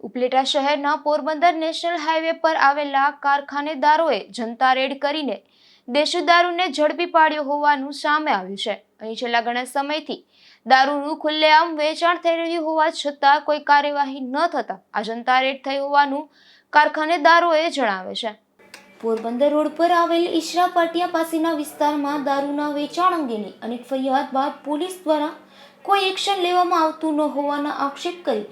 ઉપલેટા શહેરના Porbandar national highway પર આવેલા કારખાનેદારોએ જનતા રેડ કરીને દેશી દારૂને ઝડપી પાડ્યો હોવાનું સામે આવ્યું છે. અહીં છેલ્લા ઘણા સમયથી દારૂનું ખુલ્લેઆમ વેચાણ થઈ રહ્યું હોવા છતાં કોઈ કાર્યવાહી ન થતાં આ જનતા રેડ થઈ હોવાનું કારખાનેદારોએ જણાવે છે. પોરબંદર રોડ પર આવેલ ઈશરા પાટિયા પાસેના વિસ્તારમાં દારૂના વેચાણ અંગેની અનેક ફરિયાદ બાદ પોલીસ દ્વારા કોઈ એક્શન લેવામાં આવતું ન હોવાના આક્ષેપ કરી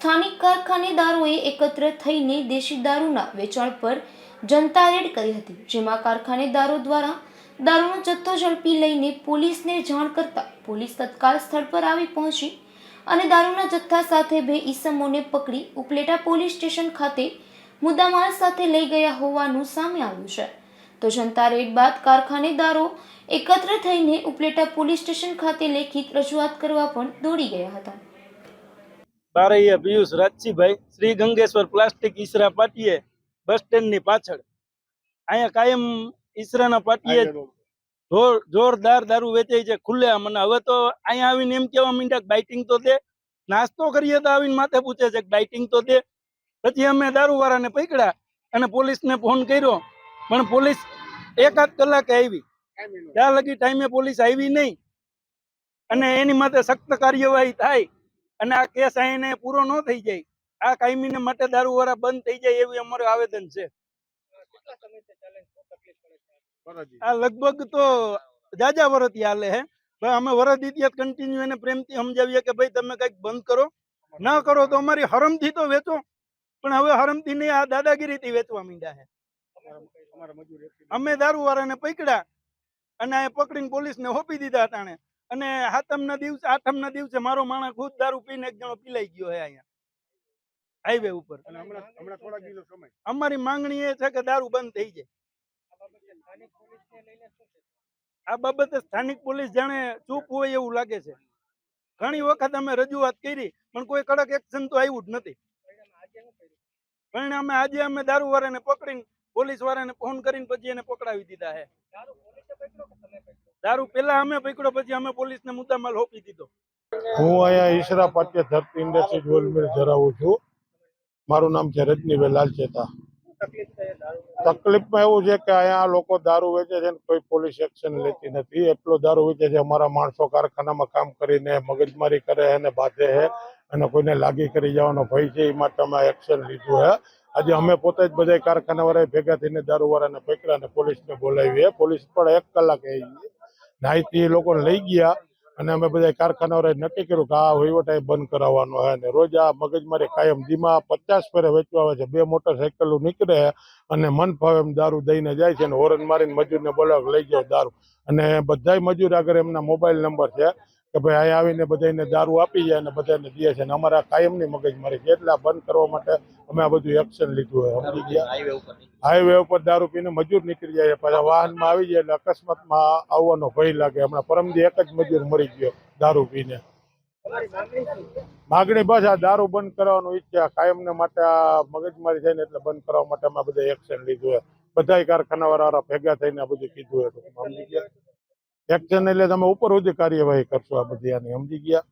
સ્થાનિક કારખાનેદારોએ એકત્ર થઈને દેશી દારૂના વેચાણ પર જનતા રેડ કરી હતી, જેમાં કારખાનેદારો દ્વારા દારૂનો જથ્થો ઝડપી લઈને પોલીસને જાણ કરતા પોલીસ તત્કાલ સ્થળ પર આવી પહોંચી અને દારૂના જથ્થા સાથે બે ઈસમોને પકડી ઉપલેટા પોલીસ સ્ટેશન ખાતે મુદ્દામાલ સાથે લઈ ગયા હોવાનું સામે આવ્યું છે. તો જનતા રેડ બાદ કારખાનેદારો એકત્ર થઈને ઉપલેટા પોલીસ સ્ટેશન ખાતે લેખિત રજૂઆત કરવા પણ દોડી ગયા હતા. બારૈયા પિયુષ રાજસીભાઈ શ્રી ગંગેશ્વર પ્લાસ્ટિક ઈસરા પાટીએ બસ સ્ટેન્ડની પાછળ. અહીંયા કાયમ ઈસરાના પાટીએ જોર જોરદાર દારૂ વેચાય છે ખુલ્લે મને હવે તો અહીંયા આવીને એમ કેવા માંડ્યા કે બાઇટિંગ તો દે. નાસ્તો કરીએ તો આવીને માથે પૂછે છે કે બાઇટિંગ તો દે. પછી અમે દારૂ વાળાને પકડ્યા અને પોલીસને ફોન કર્યો. પણ પોલીસ એકાદ કલાકે આવી. ત્યાં લગી ટાઈમે પોલીસ આવી નહીં. અને એની માટે સખ્ત કાર્યવાહી થાય. અને આ કેસ અહીંને પૂરો ન થઈ જાય. આ કાયમીને માટે દારૂ વાળા બંધ થઈ જાય એવી અમારું આવેદન છે. આ લગભગ તો જાજા વરતી હાલે હે. ભાઈ અમે વરદ ઇતિહાસ કન્ટિન્યુ એને પ્રેમથી સમજાવીએ કે ભાઈ તમે કંઈક બંધ કરો. ના કરો તો અમારી હરમથી તો વેચો. પણ હવે હરમથી નહીં આ દાદાગીરીથી વેચવા માંડ્યા હે. અમે દારૂ વાળાને પકડ્યા અને આ પકડીને પોલીસને હોપી દીધા અટાણે અને હાતમના દિવસે આઠમના દિવસે મારો માણસ ખુદ દારૂ પીને એક જણો પીલાઈ ગયો હે અહીંયા. હાઈવે ઉપર. અમારી માંગણી એ છે કે દારૂ બંધ થઈ જાય. આ બાબતે સ્થાનિક પોલીસ જાણે ચૂપ હોય એવું લાગે છે. ઘણી વખત અમે રજૂઆત કરી પણ કોઈ કડક એક્શન તો આવ્યું જ નથી. પરિણામે આજે અમે દારૂ વાળાને પકડીને પોલીસ વાળાને ફોન કરીને પછી એને પકડાવી દીધા હે. દારૂ પેલા અમે પકડ્યો પછી અમે પોલીસને મુદ્દામાલ હોપી દીધો. હું અહીંયા ઈશરા પાટ્ય ધરતી ઇન્ડસ્ટ્રીઝ વેલમેર ધરાવું છું. મારું નામ છે રજનીભાઈ લાલચેતા તકલીફમાં એવું છે કે અહીંયા લોકો દારૂ વેચે છે ને કોઈ પોલીસ એક્શન લેતી નથી. એટલો દારૂ વેચે છે અમારા માણસો કારખાનામાં કામ કરીને મગજમારી કરે અને બાંધે છે અને કોઈને લાગી કરી જવાનો ભય છે એ માટે અમે એક્શન લીધું છે. આજે અમે પોતે જ બધા કારખાના વાળા ભેગા થઈને દારૂ વાળાને પકડ્યા અને પોલીસને બોલાવી પોલીસ પણ એક કલાક નાહિતી લોકો લઈ ગયા અને અમે બધા કારખાના વાળાએ નક્કી કર્યું કે આ વહીવટ બંધ કરાવવાનો હોય અને રોજ આ મગજમારી કાયમ ધીમા પચાસ ફેરે વેચવા આવે છે. બે મોટરસાયકલો નીકળે અને મન ફાવે એમ દારૂ દઈને જાય છે અને હોરન મારીને મજૂરને બોલાવે લઈ જાઓ દારૂ. અને બધાય મજૂર આગળ એમના મોબાઈલ નંબર છે. કે ભાઈ અહીંયા આવીને બધાને દારૂ આપી જાય અને બધાને દે છે અને અમારા કાયમની મગજમારી એટલે બંધ કરવા માટે અમે આ બધું એક્શન લીધું હોય. સમજી ગયા. હાઈવે ઉપર દારૂ પીને મજૂર નીકળી જાય છે. પાછા વાહનમાં આવી જાય એટલે અકસ્માતમાં આવવાનો ભય લાગે. હમણાં પરમદી એક જ મજૂર મરી ગયો દારૂ પીને. માગણી બસ આ દારૂ બંધ કરવાનું ઈચ્છા કાયમને માટે આ મગજમારી થાય ને એટલે બંધ કરવા માટે અમે બધા એક્શન લીધું હોય. બધા કારખાના વાળા ભેગા થઈને આ બધું કીધું ગયા. એક્શન એટલે તમે ઉપર સુધી કાર્યવાહી કરશો આ બધી આની. સમજી ગયા?